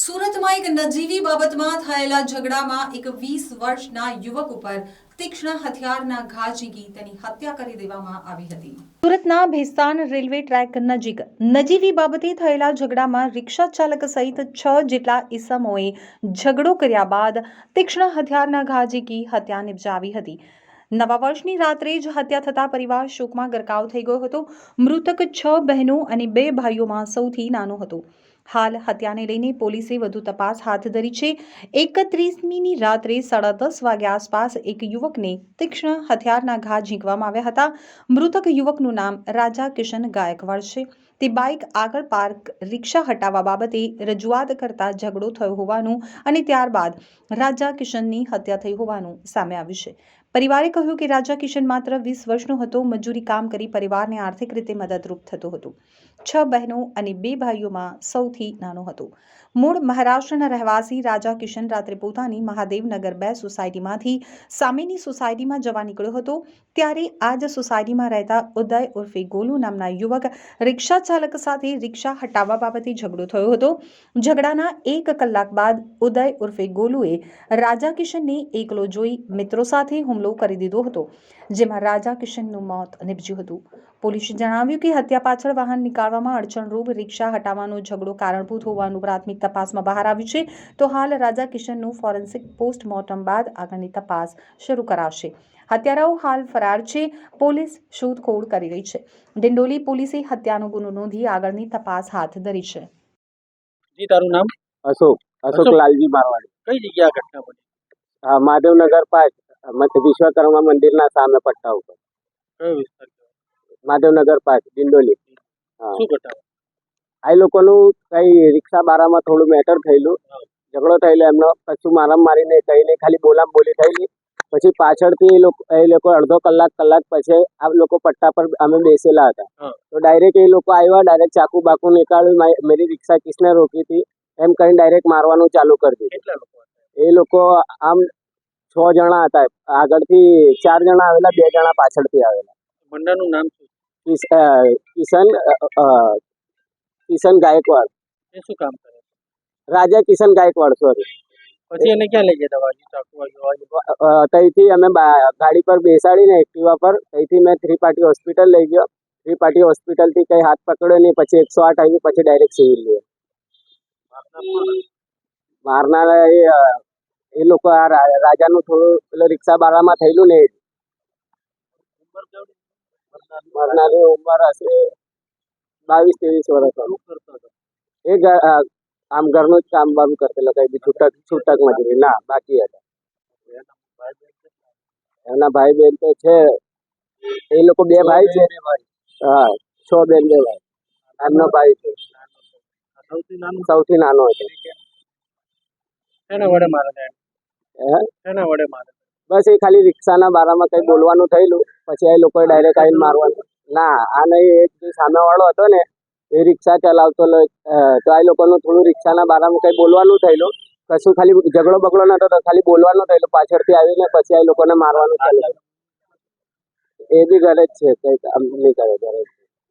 સુરતમાં એક નજીવી બાબતમાં થયેલા ઝઘડામાં એક વીસ વર્ષના યુવક ઉપર તીક્ષ્ણ હથિયારના ઘા ઝીકી તેની હત્યા કરી દેવામાં આવી હતી. સુરતના ભેસ્તાન રેલવે ટ્રેક નજીક નજીવી બાબતે થયેલા ઝઘડામાં રિક્ષા ચાલક સહિત છ જેટલા ઈસમોએ ઝઘડો કર્યા બાદ તીક્ષ્ણ હથિયારના ઘા ઝીકી હત્યા નિપજાવી હતી. નવા વર્ષની રાત્રે જ હત્યા થતા પરિવાર શોકમાં ગરકાવ થઈ ગયો હતો. મૃતક છ બહેનો અને બે ભાઈઓમાં સૌથી નાનો હતો. હાલ હત્યાને લઈને પોલીસે વધુ તપાસ હાથ ધરી છે. એકત્રીસમીની રાત્રે સાડા દસ વાગ્યા આસપાસ એક યુવકને તીક્ષ્ણ હથિયારના ઘા ઝીંકવામાં આવ્યા હતા. મૃતક યુવકનું નામ રાજા કિશન ગાયકવાડ છે. તે બાઇક આગળ પાર્ક રિક્ષા હટાવવા બાબતે રજૂઆત કરતા ઝઘડો થયો હોવાનું અને ત્યારબાદ રાજા કિશનની હત્યા થઈ હોવાનું સામે આવ્યું છે. પરિવારે કહ્યું કે રાજા કિશન માત્ર વીસ વર્ષનો હતો, મજૂરી કામ કરી પરિવારને આર્થિક રીતે મદદરૂપ થતો હતો. છ બહેનો અને બે ભાઈઓમાં સૌથી નાનો હતો. મૂળ મહારાષ્ટ્રના રહેવાસી રાજા કિશન રાત્રે પોતાની મહાદેવનગર બે સોસાયટીમાંથી સામેની સોસાયટીમાં જવા નીકળ્યો હતો. ત્યારે આ જ સોસાયટીમાં રહેતા ઉદય ઉર્ફે ગોલુ નામના યુવક રિક્ષા ચાલક સાથે રિક્ષા હટાવવા બાબતે ઝઘડો થયો હતો. ઝઘડાના એક કલાક બાદ ઉદય ઉર્ફે ગોલુએ રાજા કિશનને એકલો જોઈ મિત્રો સાથે હુમલો કરી દીધો હતો, જેમાં રાજા કિશનનું મોત નિપજ્યું હતું. પોલીસે જણાવ્યું કે હત્યા પાછળ વાહન નીકાળવામાં અડચણરૂપ રિક્ષા હટાવવાનો ઝઘડો કારણભૂત હોવાનું પ્રાથમિક તપાસમાં બહાર આવ્યું છે. તો હાલ રાજા કિશનનું ફોરેન્સિક પોસ્ટમોર્ટમ બાદ આગળની તપાસ શરૂ કરાવશે હત્યારાઓ હાલ ફરાર છે. પોલીસ શોધખોળ કરી રહી છે. ડિંડોલી પોલીસે હત્યાનો ગુનો નોંધી આગળની તપાસ હાથ ધરી છે. જી તારું નામ? અશોક. અશોક. લાલજી મારવાડી. કઈ જગ્યા ઘટના બની? હા, મહાદેવનગર પાસ. મત- વિશ્વકર્મા મંદિરના સામે પટ્ટા ઉપર. કયો વિસ્તાર? મહાદેવનગર પાસ દિંડોલી હા. શું ઘટના? આ લોકોનું કઈ રિક્ષા બારામાં થોડું મેટર થયેલું. ઝઘડો થયેલો એમનો. પછી મારામ મારીને કહીને ખાલી બોલામ બોલી થયેલી. પછી પાછળથી એ લોકો એ લોકો અડધો કલાક કલાક પછી આ લોકો પટ્ટા પર અમે બેસેલા હતા. તો ડાયરેક્ટ એ લોકો આવ્યા ડાયરેક્ટ ચાકુ બાકુ નીકાળ્યું. મારી- રિક્ષા કિસને રોકી હતી? એમ કરીને ડાયરેક્ટ મારવાનું ચાલુ કરી દીધું. એ લોકો આમ છ જણા હતા. આગળથી ચાર જણા આવેલા બે જણા પાછળથી આવેલા. મંડાનું નામ શું? કિશન કિશન ગાયકવાડ. એ શું કામ કરે રાજા કિશન ગાયકવાડ સોરી પછી એને ક્યાં લઈ ગયા વાગ્યું ત્યાંથી અમે ગાડી પર બેસાડીને એક્ટિવા પર ત્યાંથી મેં થ્રી પાર્ટી હોસ્પિટલ લઈ ગયો. થ્રી પાર્ટી હોસ્પિટલથી કઈ હાથ પકડ્યો નહીં પછી એકસો આઠ આવી પછી ડાયરેક્ટ સિવિલ લઈએ મારનાર એ એ લોકો આ રાજાનું થોડું પેલો રિક્ષા બારામાં થયેલું ને મારનારની ઉંમર હશે બાવીસ ત્રેવીસ વર્ષ એ આમ ઘરનું જ કામ બામ કરતા કઈ બી છૂટક છૂટક મજૂરી ના બાકી હતા. એના ભાઈ બેન તો છે. એ લોકો બે ભાઈ છે. હા છ બેન બે ભાઈ. એમનો ભાઈ છે. સૌથી નાનો? હતો એના વડે મારે? એના વડે મારે બસ એ ખાલી રિક્ષાના બારામાં કઈ બોલવાનું થયેલું. પછી એ લોકોએ ડાયરેક્ટ આવીને મારવાનું. ના આ નહીં એક જે સામેવાળો હતો ને, એ રિક્ષા ચલાવતો તો આ લોકોનું થોડું રિક્ષાના બારામાં કંઈ બોલવાનું થયેલું. કશું ખાલી ઝઘડો બગડો નતો તો ખાલી બોલવાનું થયેલું. પાછળથી આવીને પછી આ લોકોને મારવાનું ચાલુ એ બી ઘરે જ છે કઈ કામ નહીં કરે, ઘરે.